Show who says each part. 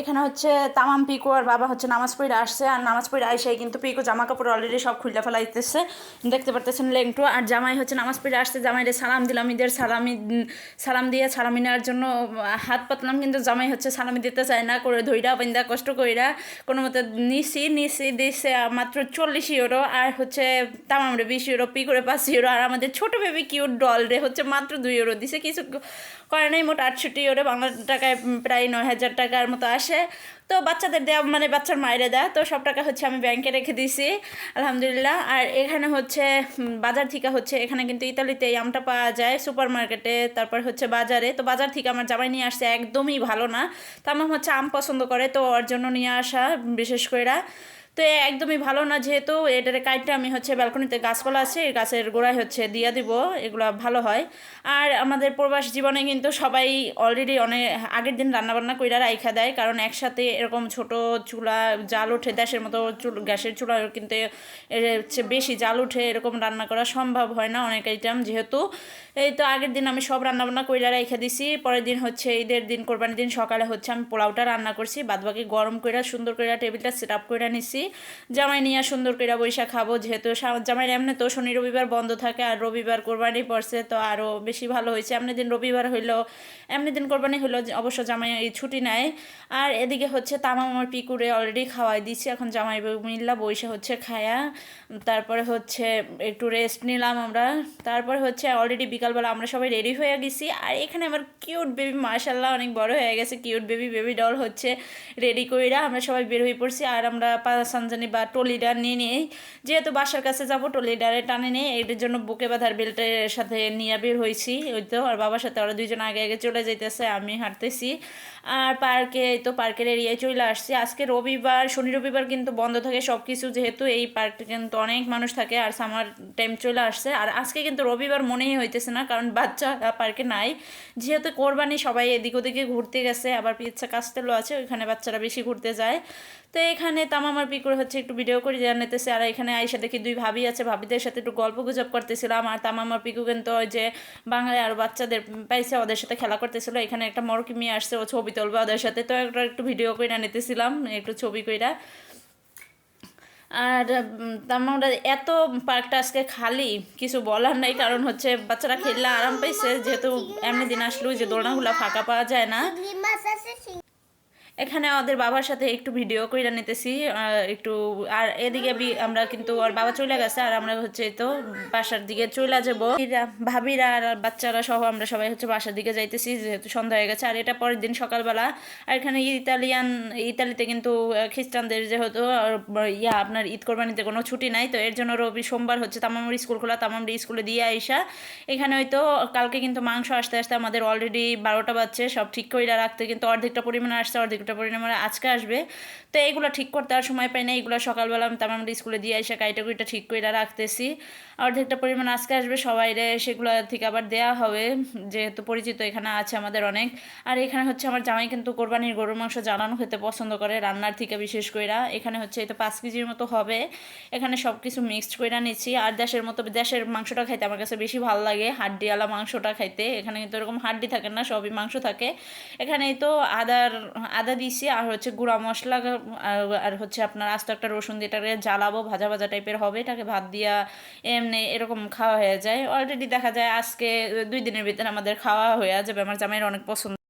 Speaker 1: এখানে হচ্ছে তামাম পিকো আর বাবা হচ্ছে নামাজ পড়ে আসছে, আর নামাজ পড়ে আইসে কিন্তু পিকো জামা কাপড় অলরেডি সব খুলে ফেলাইতেছে। দেখতে পারতেছেন লেংটু, আর জামাই হচ্ছে নামাজ পড়ে আসছে, জামাইরে সালাম দিলাম, ঈদের সালামি সালাম দিয়ে সালামি নেওয়ার জন্য হাত পাতলাম, কিন্তু জামাই হচ্ছে সালামি দিতে চায় না, করে ধইরা, বাইন্দা কষ্ট কইরা, কোনো মতে নিছি নিছি, দিছে মাত্র চল্লিশ ইউরো আর হচ্ছে তামাম রে বিশ ইউরো পি করে পাঁচ ইউরো আর আমাদের ছোটো বেবি কিউট ডল রে হচ্ছে মাত্র দুই ইউরো দিছে, কিছু করে নাই, মোট আটষট্টি ইউরো বাংলা টাকায় প্রায় নয় হাজার টাকার মতো আসে। তো বাচ্চাদের দেওয়া মানে বাচ্চার মায়েরা দেয়। তো সব টাকা হচ্ছে আমি ব্যাংকে রেখে দিয়েছি, আলহামদুলিল্লাহ। আর এখানে হচ্ছে বাজার থেকে হচ্ছে, এখানে কিন্তু ইতালিতে আমটা পাওয়া যায় সুপার মার্কেটে তারপর হচ্ছে বাজারে। তো বাজার থেকে আমার জামাই নিয়ে আসছে, একদমই ভালো না। তো আমার হচ্ছে আম পছন্দ করে, তো ওর জন্য নিয়ে আসা, বিশেষ করে তো একদমই ভালো না যেহেতু এটার কাইটটা আমি হচ্ছে ব্যালকনিতে গাছপালা আছে, এই গাছের গোড়ায় হচ্ছে দিয়ে দিব, এগুলো ভালো হয়। আর আমাদের প্রবাস জীবনে কিন্তু সবাই অলরেডি অনেক আগের দিন রান্নাবান্না কইরা রাইখা দেয়, কারণ একসাথে এরকম ছোট চুলা, জাল ওঠে দেশের মতো চুল, গ্যাসের চুলা কিন্তু হচ্ছে বেশি জাল উঠে এরকম রান্না করা সম্ভব হয় না অনেক আইটেম যেহেতু। এই তো আগের দিন আমি সব রান্নাবান্না কইরা রেখে দিছি, পরের দিন হচ্ছে ঈদের দিন, কোরবানির দিন সকালে হচ্ছে আমি পোলাওটা রান্না করছি, বাদবাকি গরম কইরা সুন্দর কইরা টেবিলটা সেট আপ কইরা নিছি। জামাই নিয়ে সুন্দর কইরা বৈশা খাব, যেহেতু জামাইয়ের এমনি তো শনি রবিবার বন্ধ থাকে আর রবিবার কোরবানি পড়ছে, তো আরও বেশি ভালো হয়েছে। এমনি দিন রবিবার হইল, এমনি দিন কোরবানি হইল অবশ্য জামাই এই ছুটি নেয় আর এদিকে হচ্ছে তামাম আমার পিকুরে অলরেডি খাওয়াই দিছি, এখন জামাই মিল্লা, বৈশা হচ্ছে খায়া। তারপরে হচ্ছে একটু রেস্ট নিলাম আমরা। তারপরে হচ্ছে অলরেডি বিকালবেলা আমরা সবাই রেডি হয়ে গেছি। আর এখানে আমার কিউট বেবি মার্শাল্লাহ অনেক বড় হয়ে গেছে কিউট বেবি বেবি ডল হচ্ছে। রেডি কইরা আমরা সবাই বের হয়ে পড়ছি, আর আমরা পাসানজানি বা টলিডার নিয়ে নিই যেহেতু বাসার কাছে যাব, টলিডারে টানে নিয়ে এটার জন্য বুকে বাঁধার বেল্টের সাথে নিয়ে বের হয়েছি। ওই তো, আর বাবার সাথে ওরা দুইজন আগে আগে চলে যাইতেছে, আমি হাঁটতেছি। আর পার্কে, এই তো পার্কের এরিয়ায় চলে আসছি। আজকে রবিবার, শনি রবিবার কিন্তু বন্ধ থাকে সব কিছু যেহেতু এই পার্কটা কিন্তু অনেক মানুষ থাকে, আর সামার টাইম চলে আসছে। আর আজকে কিন্তু রবিবার মনেই হইতেছে না, কারণ বাচ্চা পার্কে নাই। যেহেতু কোরবানি, সবাই এদিক ওদিকে ঘুরতে গেছে, আবার পিচ্ছা কাস্তেলও আছে, ওইখানে বাচ্চারা বেশি ঘুরতে যায়। তো এখানে তামামার পিকুর হচ্ছে একটু ভিডিও করে জানাতেছে আর এখানে আইসা দেখি দুই ভাবি আছে ভাবিদের সাথে একটু গল্প গুজব করতেছিলাম আর তামামার পিকু কিন্তু ওই যে বাংলায় আর বাচ্চাদের পাইছে ওদের সাথে খেলা করতেছিল। এখানে একটা মরকি মেয়ে আসছে ও ছবি তুলবে ওদের সাথে। তো একটা একটু ভিডিও করে নিতেছিলাম একটু ছবি কইরা। আর উম, আমরা এত পার্কটা আজকে খালি কিছু বলার নাই কারণ হচ্ছে বাচ্চারা খেললে আরাম পাইছে। যেহেতু এমনি দিন আসলো যে দোলনাগুলো ফাঁকা পাওয়া যায় না। এখানে ওদের বাবার সাথে একটু ভিডিও কইরা নিতেছি একটু, আর এদিকে আমরা কিন্তু ওর বাবা চলে গেছে, আর আমরা হচ্ছে তো বাসার দিকে চলে যাব। ভাবিরা আর বাচ্চারা সহ আমরা সবাই হচ্ছে বাসার দিকে যাইতেছি, যেহেতু সন্ধ্যা হয়ে গেছে, আর এটা পরের দিন সকালবেলা। আর এখানে ইতালিয়ান, ইতালিতে কিন্তু খ্রিস্টানদের যেহেতু ইয়া, আপনার ঈদ কোরবানিতে কোনো ছুটি নাই, তো এর জন্য রবি, সোমবার হচ্ছে তামামর স্কুল খোলা তামামর স্কুলে দিয়ে আইসা। এখানে হয়তো কালকে কিন্তু মাংস আসতে আসতে আমাদের অলরেডি বারোটা বাজছে, সব ঠিক করে রাখতে কিন্তু অর্ধেকটা পরিমাণে আসছে অর্ধেকটা পরিমাণে আজকে আসবে। তো এগুলো ঠিক করতে আর সময় পাই না এগুলো সকালবেলা আমি তামামর স্কুলে দিয়ে আইসা কাইটা কুইটা ঠিক করে রাখতেছি। অর্ধেকটা পরিমাণ আজকে আসবে সবাই রে সেগুলো থেকে আবার দেয়া হবে। যেহেতু পরিচিত এখানে আছে আমাদের অনেক। আর এখানে হচ্ছে আমার জামাই কিন্তু কোরবানির গরুর মাংস জ্বালানো খেতে পছন্দ করে, রান্নার থেকে বিশেষ কইরা। এখানে হচ্ছে এই তো পাঁচ কেজির মতো হবে। এখানে সব কিছু মিক্সড কইরা নিচ্ছি। আর দেশের মতো দেশের মাংসটা খাইতে আমার কাছে বেশি ভালো লাগে, হাড্ডিওয়ালা মাংসটা খাইতে। এখানে কিন্তু এরকম হাড্ডি থাকে না, সবই মাংস থাকে। এখানে তো আদার, আদা দিছি, আর হচ্ছে গুঁড়া মশলা আর- হচ্ছে আপনার আস্ত একটা রসুন দিয়ে এটাকে জ্বালাবো, ভাজা ভাজা টাইপের হবে, এটাকে ভাত দিয়া এমনি এরকম খাওয়া হয়ে যায়। অলরেডি দেখা যায় আজকে দুই দিনের ভিতরে আমাদের খাওয়া হয়ে যাবে, আমার জামাইয়ের অনেক পছন্দ।